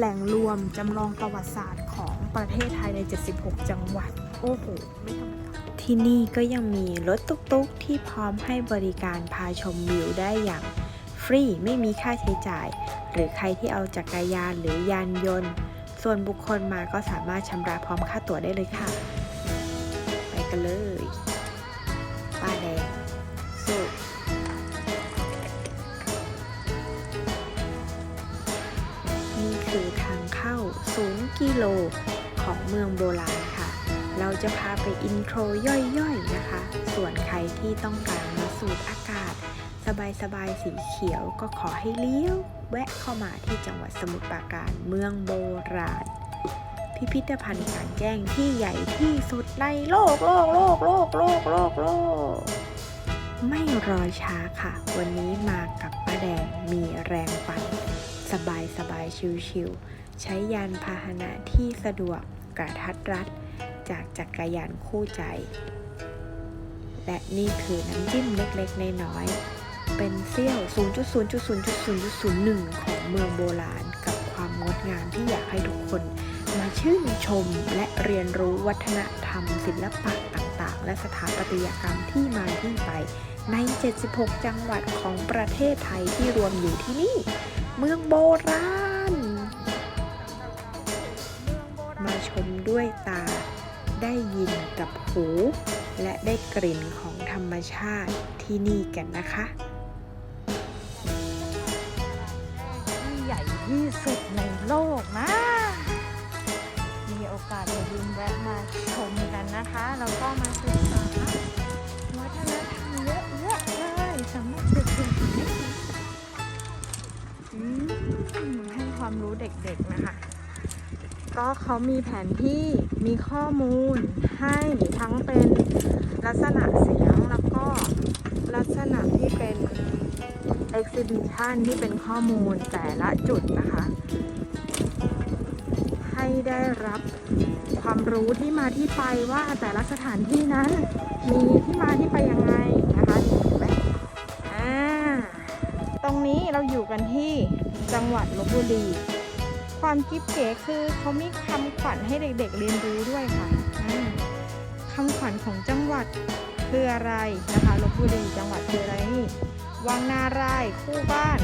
แหล่งรวมจำลองประวัติศาสตร์ของประเทศไทยใน 76 จังหวัด โอ้โห ไม่ธรรมดา ที่นี่ก็ยังมีรถตุกๆ ที่พร้อมให้บริการพาชมวิวได้อย่างฟรีไม่มีค่าใช้จ่าย หรือใครที่เอาจักรยานหรือยานยนต์ ส่วนบุคคลมาก็สามารถชำระพร้อมค่าตั๋วได้เลยค่ะ ไปกันเลย โลของเมืองโบราณค่ะ เราจะพาไปอินโทรย่อยๆนะคะ ส่วนใครที่ต้องการมาสูดอากาศ สบายๆสีเขียวก็ขอให้เลี้ยว แวะเข้ามาที่จังหวัดสมุทรปราการเมืองโบราณ พิพิธภัณฑ์การแจ้งที่ใหญ่ที่สุดในโลกโลกโลกโลกโลกโลกโลกไม่รอช้าค่ะ วันนี้มากับป้าแดงมีแรงปั่นสบายสบายชิวๆ ใช้ยานพาหนะที่สะดวกกระทัดรัด จากจักรยานคู่ใจ และนี่คือน้ำจิ้มเล็กๆน้อยๆเป็นเสี้ยว 0.0.0.0.01 ของเมืองโบราณ กับความงดงามที่อยากให้ทุกคน มาชื่นชมและเรียนรู้วัฒนธรรม ศิลปะต่างๆ และสถาปัตยกรรมที่มาที่ไป ใน 76 จังหวัดของประเทศไทยที่รวมอยู่ที่นี่ เมืองโบราณ มาชมด้วยตา ได้ยินกับหู และได้กลิ่นของธรรมชาติที่นี่กันนะคะที่ใหญ่ที่สุดในโลกนะ มีโอกาสอย่าลืมแวะมาชมกันนะคะ แล้วก็มาศึกษาวัฒนธรรมเยอะๆเลยสำหรับเด็กๆอืมให้ความรู้เด็กๆนะคะ ก็เขามีแผนที่มีข้อมูลให้ทั้งเป็นลักษณะเสียงแล้วก็ลักษณะที่เป็น exhibition ที่เป็นข้อมูลแต่ละจุดนะคะ ให้ได้รับความรู้ที่มาที่ไปว่าแต่ละสถานที่นั้น มีที่มาที่ไปยังไงนะคะเห็นไหมอ่าตรงนี้เราอยู่กันที่จังหวัดลบบุรี ความกิ๊บเก๋คือเขามีคำขวัญให้เด็กๆเรียนรู้ด้วยค่ะคำขวัญของจังหวัดคืออะไรนะคะลบบุรีจังหวัดคืออะไรนี่วังนารายคู่บ้าน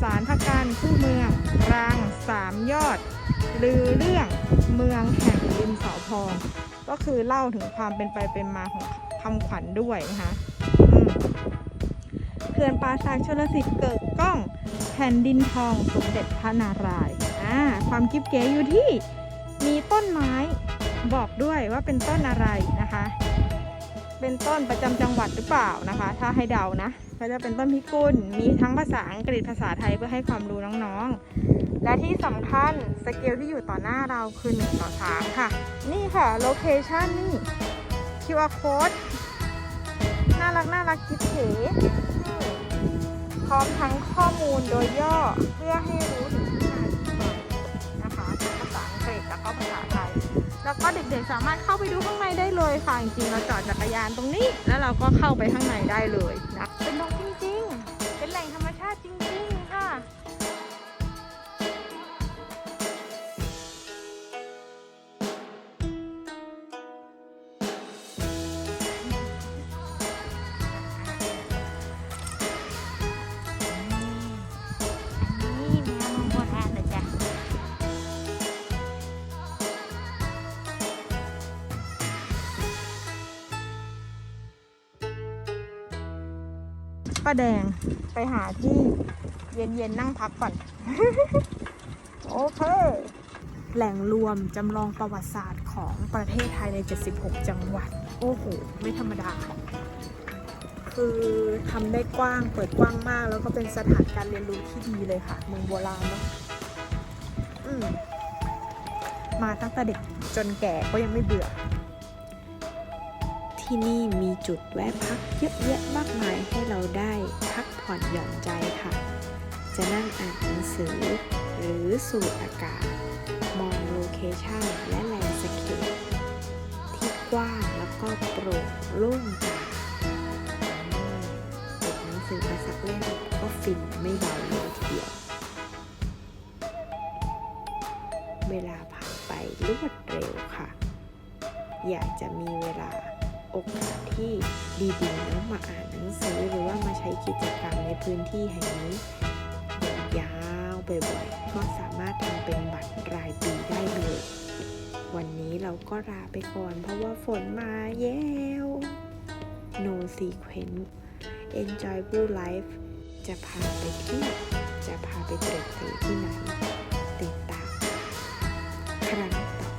สารพระการคู่เมืองรางสามยอดลือเรื่องเมืองแห่งดินสอพองก็คือเล่าถึงความเป็นไปเป็นมาของคำขวัญด้วยนะคะเขื่อนปราสาทชลสิทธิ์เกิดกล้องแผ่นดินทองสมเด็จพระนารายณ์ ความกิ๊บเก๋อยู่ที่มีต้นไม้บอกด้วยว่าเป็นต้นอะไรนะคะ เป็นต้นประจำจังหวัดหรือเปล่านะคะ ถ้าให้เดานะก็จะเป็นต้นพิกุลมีทั้งภาษาอังกฤษภาษาไทยเพื่อให้ความรู้น้องๆ และที่สำคัญสเกลที่อยู่ต่อหน้าเราคือ1ต่อ3ค่ะ นี่ค่ะโลเคชันนี่ QR code น่ารักน่ารักกิ๊บเก๋พร้อมทั้งข้อมูลโดยย่อเพื่อให้รู้ถึงาอังกฤษแล้วก็ภาษาไทย แล้วก็เด็กๆสามารถเข้าไปดูข้างในได้เลยค่ะจริงๆเราจอดจักรยานตรงนี้ แล้วเราก็เข้าไปข้างในได้เลยนะเป็นนกจริงๆ เป็นแหล่งธรรมชาติจริงๆค่ะ ป้าแดงไปหาที่เย็นๆนั่งพักก่อน โอเค แหล่งรวมจำลองประวัติศาสตร์ของประเทศไทยใน 76 จังหวัด โอ้โห ไม่ธรรมดา คือทำได้กว้างเปิดกว้างมาก แล้วก็เป็นสถานการเรียนรู้ที่ดีเลยค่ะ เมืองโบราณเนาะมมาตั้งแต่เด็กจนแก่ก็ยังไม่เบื่อ ที่นี่มีจุดแวะพักเยอะแยะมากมายให้เราได้พักผ่อนหย่อนใจค่ะ จะนั่งอ่านหนังสือ หรือสูดอากาศ มองโลเคชั่นและแลนด์สเคปที่กว้างแล้วก็โปร่งโล่งตาเปิดหนังสือมาสักเล่มก็ฟินไม่เบาเลยทีเดียว เวลาผ่านไปรวดเร็วค่ะ อยากจะมีเวลา โอกาสที่ดีๆนะมาอ่านหนังสือหรือว่ามาใช้กิจกรรมในพื้นที่แห่งนี้ยาวบ่อยๆก็สามารถทำเป็นบัตรรายปีได้เลย วันนี้เราก็ลาไปก่อนเพราะว่าฝนมาแย้ No Sequence Enjoyable Life จะพาไปที่จะพาไปเตร็ดเตที่ไหนติดตามครั้งต่อ